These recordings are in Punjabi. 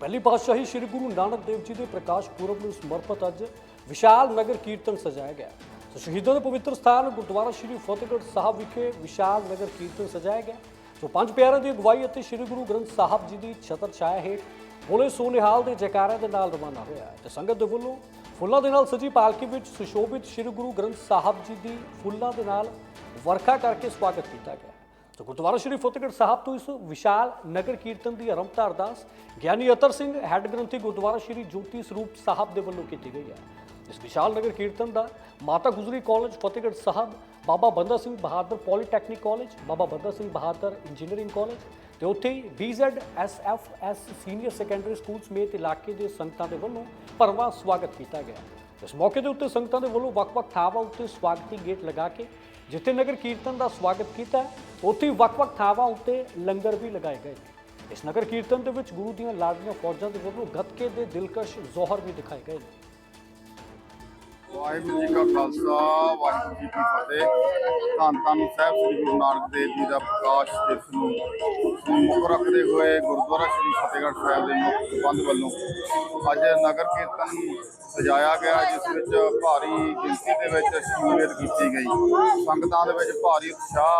ਪਹਿਲੀ ਪਾਤਸ਼ਾਹੀ ਸ੍ਰੀ ਗੁਰੂ ਨਾਨਕ ਦੇਵ ਜੀ ਦੇ ਪ੍ਰਕਾਸ਼ ਪੁਰਬ ਨੂੰ ਸਮਰਪਿਤ ਅੱਜ ਵਿਸ਼ਾਲ ਨਗਰ ਕੀਰਤਨ ਸਜਾਇਆ ਗਿਆ ਸੋ ਸ਼ਹੀਦਾਂ ਦੇ ਪਵਿੱਤਰ ਸਥਾਨ ਗੁਰਦੁਆਰਾ ਸ੍ਰੀ ਫਤਿਹਗੜ੍ਹ ਸਾਹਿਬ ਵਿਖੇ ਵਿਸ਼ਾਲ ਨਗਰ ਕੀਰਤਨ ਸਜਾਇਆ ਗਿਆ ਸੋ ਪੰਜ ਪਿਆਰਿਆਂ ਦੀ ਅਗਵਾਈ ਅਤੇ ਸ੍ਰੀ ਗੁਰੂ ਗ੍ਰੰਥ ਸਾਹਿਬ ਜੀ ਦੀ ਛਤਰ ਛਾਇਆ ਹੇਠ ਬੋਲੇ ਸੋਨਿਹਾਲ ਦੇ ਜੈਕਾਰਿਆਂ ਦੇ ਨਾਲ ਰਵਾਨਾ ਹੋਇਆ ਤੇ ਸੰਗਤ ਦੇ ਵੱਲੋਂ ਫੁੱਲਾਂ ਦੇ ਨਾਲ ਸਜੀ ਪਾਲਕੀ ਵਿੱਚ ਸੁਸ਼ੋਭਿਤ ਸ੍ਰੀ ਗੁਰੂ ਗ੍ਰੰਥ ਸਾਹਿਬ ਜੀ ਦੀ ਫੁੱਲਾਂ ਦੇ ਨਾਲ ਵਰਖਾ ਕਰਕੇ ਸਵਾਗਤ ਕੀਤਾ ਗਿਆ ਸੋ ਗੁਰਦੁਆਰਾ ਸ਼੍ਰੀ ਫਤਿਹਗੜ੍ਹ ਸਾਹਿਬ ਤੋਂ ਇਸ ਵਿਸ਼ਾਲ ਨਗਰ ਕੀਰਤਨ ਦੀ ਆਰੰਭਤਾ ਅਰਦਾਸ ਗਿਆਨੀ ਅਤਰ ਸਿੰਘ, ਹੈੱਡ ਗ੍ਰੰਥੀ ਗੁਰਦੁਆਰਾ ਸ਼੍ਰੀ ਜੋਤੀ ਸਰੂਪ ਸਾਹਿਬ ਦੇ ਵੱਲੋਂ ਕੀਤੀ ਗਈ ਹੈ। ਇਸ ਵਿਸ਼ਾਲ ਨਗਰ ਕੀਰਤਨ ਦਾ Mata Gujri college, Fatehgarh Sahib, Baba Banda Singh Bahadur polytechnic college, Baba Banda Singh Bahadur engineering college ਤੇ ਉੱਥੇ ਹੀ BZSFS ਸੀਨੀਅਰ ਸੈਕੰਡਰੀ ਸਕੂਲ ਸਮੇਤ ਇਲਾਕੇ ਦੇ ਸੰਗਤਾਂ ਦੇ ਵੱਲੋਂ ਭਰਵਾਂ ਸਵਾਗਤ ਕੀਤਾ ਗਿਆ। ਇਸ ਮੌਕੇ ਦੇ ਉੱਤੇ ਸੰਗਤਾਂ ਦੇ ਵੱਲੋਂ ਵੱਖ-ਵੱਖ ਥਾਵਾਂ ਉੱਤੇ ਸਵਾਗਤੀ ਗੇਟ ਲਗਾ ਕੇ ਜਿੱਥੇ ਨਗਰ ਕੀਰਤਨ ਦਾ ਸਵਾਗਤ ਕੀਤਾ ਉੱਥੇ ਹੀ ਵੱਖ-ਵੱਖ ਥਾਵਾਂ ਉੱਤੇ ਲੰਗਰ ਵੀ ਲਗਾਏ ਗਏ ਨੇ। ਇਸ ਨਗਰ ਕੀਰਤਨ ਦੇ ਵਿੱਚ ਗੁਰੂ ਦੀਆਂ ਲਾਡਲੀਆਂ ਫੌਜਾਂ ਦੇ ਵੱਲੋਂ ਗੱਤਕੇ ਦੇ ਦਿਲਕਸ਼ ਜ਼ੋਹਰ ਵੀ ਦਿਖਾਏ ਗਏ ਨੇ। ਵਾਹਿਗੁਰੂ ਜੀ ਕਾ ਖਾਲਸਾ, ਵਾਹਿਗੁਰੂ ਜੀ ਕੀ ਫਤਿਹ। ਧੰਨ ਧੰਨ ਸਾਹਿਬ ਸ੍ਰੀ ਗੁਰੂ ਨਾਨਕ ਦੇਵ ਜੀ ਦਾ ਪ੍ਰਕਾਸ਼ ਦਿਵਸ ਨੂੰ ਮੁੱਖ ਰੱਖਦੇ ਹੋਏ ਗੁਰਦੁਆਰਾ ਸ੍ਰੀ ਫਤਿਹਗੜ੍ਹ ਸਾਹਿਬ ਦੇ ਮੁੱਖ ਪ੍ਰਬੰਧ ਵੱਲੋਂ ਅੱਜ ਨਗਰ ਕੀਰਤਨ ਸਜਾਇਆ ਗਿਆ, ਜਿਸ ਵਿੱਚ ਭਾਰੀ ਗਿਣਤੀ ਦੇ ਵਿੱਚ ਸ਼ਮੂਲੀਅਤ ਕੀਤੀ ਗਈ। ਸੰਗਤਾਂ ਦੇ ਵਿੱਚ ਭਾਰੀ ਉਤਸ਼ਾਹ,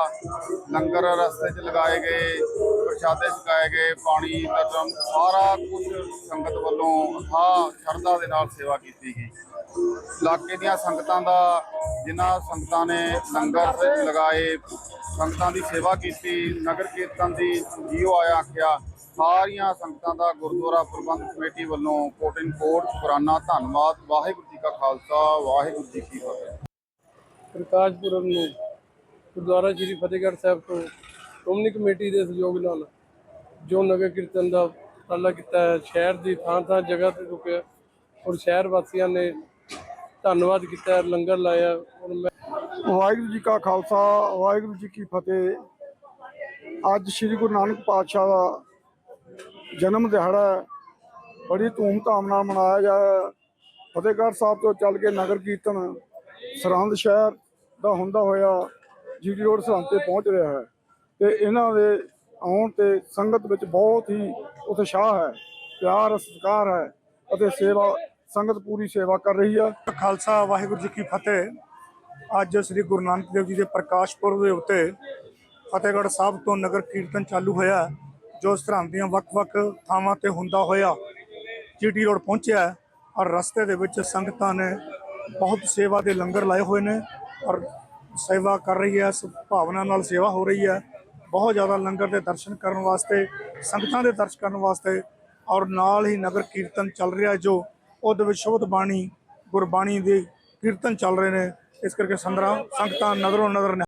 ਲੰਗਰ ਰਸਤੇ 'ਚ ਲਗਾਏ ਗਏ, ਪ੍ਰਸ਼ਾਦੇ ਛਕਾਏ ਗਏ, ਪਾਣੀ ਦਾ ਸਾਰਾ ਕੁਝ ਸੰਗਤ ਵੱਲੋਂ ਅਥਾਹ ਸ਼ਰਧਾ ਦੇ ਨਾਲ ਸੇਵਾ ਕੀਤੀ ਗਈ। ਇਲਾਕੇ ਦੀਆਂ ਸੰਗਤਾਂ ਦਾ, ਜਿਨ੍ਹਾਂ ਸੰਗਤਾਂ ਨੇ ਲੰਗਰ ਲਗਾਏ, ਸੰਗਤਾਂ ਦੀ ਸੇਵਾ ਕੀਤੀ, ਨਗਰ ਕੀਰਤਨ ਦੀ ਜੀਓ ਆਇਆ ਆਖਿਆ, ਸਾਰੀਆਂ ਸੰਗਤਾਂ ਦਾ ਗੁਰਦੁਆਰਾ ਪ੍ਰਬੰਧ ਕਮੇਟੀ ਵੱਲੋਂ ਕੋਟਿਨ ਕੋਟ ਪੁਰਾਣਾ ਧੰਨਵਾਦ, ਵਾਹਿਗੁਰੂ ਜੀ ਕਾ ਖਾਲਸਾ, ਵਾਹਿਗੁਰੂ ਜੀ ਕੀ ਫਤਿਹ। ਪ੍ਰਕਾਸ਼ ਪੁਰਬ ਨੂੰ ਗੁਰਦੁਆਰਾ ਸ੍ਰੀ ਫਤਿਹਗੜ੍ਹ ਸਾਹਿਬ ਤੋਂ ਸ਼੍ਰੋਮਣੀ ਕਮੇਟੀ ਦੇ ਸਹਿਯੋਗ ਨਾਲ ਜੋ ਨਗਰ ਕੀਰਤਨ ਦਾ ਉਪਰਾਲਾ ਕੀਤਾ ਹੈ, ਸ਼ਹਿਰ ਦੀ ਥਾਂ ਥਾਂ ਜਗ੍ਹਾ ਤੇ ਰੁਕਿਆ ਔਰ ਸ਼ਹਿਰ ਵਾਸੀਆਂ ਨੇ ਧੰਨਵਾਦ ਕੀਤਾ, ਲੰਗਰ ਲਾਇਆ ਔਰ ਮੈਂ ਵਾਹਿਗੁਰੂ ਜੀ ਕਾ ਖਾਲਸਾ, ਵਾਹਿਗੁਰੂ ਜੀ ਕੀ ਫਤਿਹ। ਅੱਜ ਸ੍ਰੀ ਗੁਰੂ ਨਾਨਕ ਪਾਤਸ਼ਾਹ ਦਾ ਜਨਮ ਦਿਹਾੜਾ ਹੈ। ਬੜੀ ਧੂਮ-ਧਾਮ ਨਾਲ ਮਨਾਇਆ ਜਾ ਰਿਹਾ ਫਤਿਹਗੜ੍ਹ ਸਾਹਿਬ ਤੋਂ ਚੱਲ ਕੇ ਨਗਰ ਕੀਰਤਨ ਸਰਹੰਦ ਸ਼ਹਿਰ ਦਾ ਹੁੰਦਾ ਹੋਇਆ ਜੀਟੀ ਰੋਡ ਸਰਹੰਦ ਤੇ ਪਹੁੰਚ ਰਿਹਾ ਹੈ। ਤੇ ਇਹਨਾਂ ਦੇ ਆਉਣ ਤੇ ਸੰਗਤ ਵਿੱਚ ਬਹੁਤ ਹੀ ਉਤਸ਼ਾਹ ਹੈ, ਪਿਆਰ, ਸਤਿਕਾਰ ਹੈ ਅਤੇ ਸੇਵਾ ਸੰਗਤ ਪੂਰੀ ਸੇਵਾ ਕਰ ਰਹੀ ਆ। ਖਾਲਸਾ, ਵਾਹਿਗੁਰੂ ਜੀ ਕੀ ਫਤਿਹ। ਅੱਜ ਸ੍ਰੀ ਗੁਰੂ ਨਾਨਕ ਦੇਵ ਜੀ ਦੇ ਪ੍ਰਕਾਸ਼ ਪੁਰਬ ਦੇ ਉੱਤੇ ਫਤਿਹਗੜ੍ਹ ਸਾਹਿਬ ਤੋਂ ਨਗਰ ਕੀਰਤਨ ਚਾਲੂ ਹੋਇਆ, ਜੋ ਸਰਹੰਦ ਦੀਆਂ ਵੱਖ-ਵੱਖ ਥਾਵਾਂ ਤੇ ਹੁੰਦਾ ਹੋਇਆ ਜੀਟੀ ਰੋਡ ਪਹੁੰਚਿਆ ਔਰ ਰਸਤੇ ਦੇ ਵਿੱਚ ਸੰਗਤਾਂ ਨੇ ਬਹੁਤ ਸੇਵਾ ਦੇ ਲੰਗਰ ਲਾਏ ਹੋਏ ਨੇ ਔਰ ਸੇਵਾ ਕਰ ਰਹੀ ਹੈ, ਇਸ ਭਾਵਨਾ ਨਾਲ ਸੇਵਾ ਹੋ ਰਹੀ ਹੈ। ਬਹੁਤ ਜ਼ਿਆਦਾ ਲੰਗਰ ਦੇ ਦਰਸ਼ਨ ਕਰਨ ਵਾਸਤੇ, ਸੰਗਤਾਂ ਦੇ ਦਰਸ਼ਨ ਕਰਨ ਵਾਸਤੇ ਔਰ ਨਾਲ ਹੀ ਨਗਰ ਕੀਰਤਨ ਚੱਲ ਰਿਹਾ ਜੋ ਉਹਦੇ ਵਿੱਚ ਸ਼ਬਦ ਬਾਣੀ, ਗੁਰਬਾਣੀ ਦੇ ਕੀਰਤਨ ਚੱਲ ਰਹੇ ਨੇ। ਇਸ ਕਰਕੇ ਸੰਗਰਾਂ ਸੰਗਤਾਂ ਨਜ਼ਰੋਂ ਨਜ਼ਰ ਨੇ।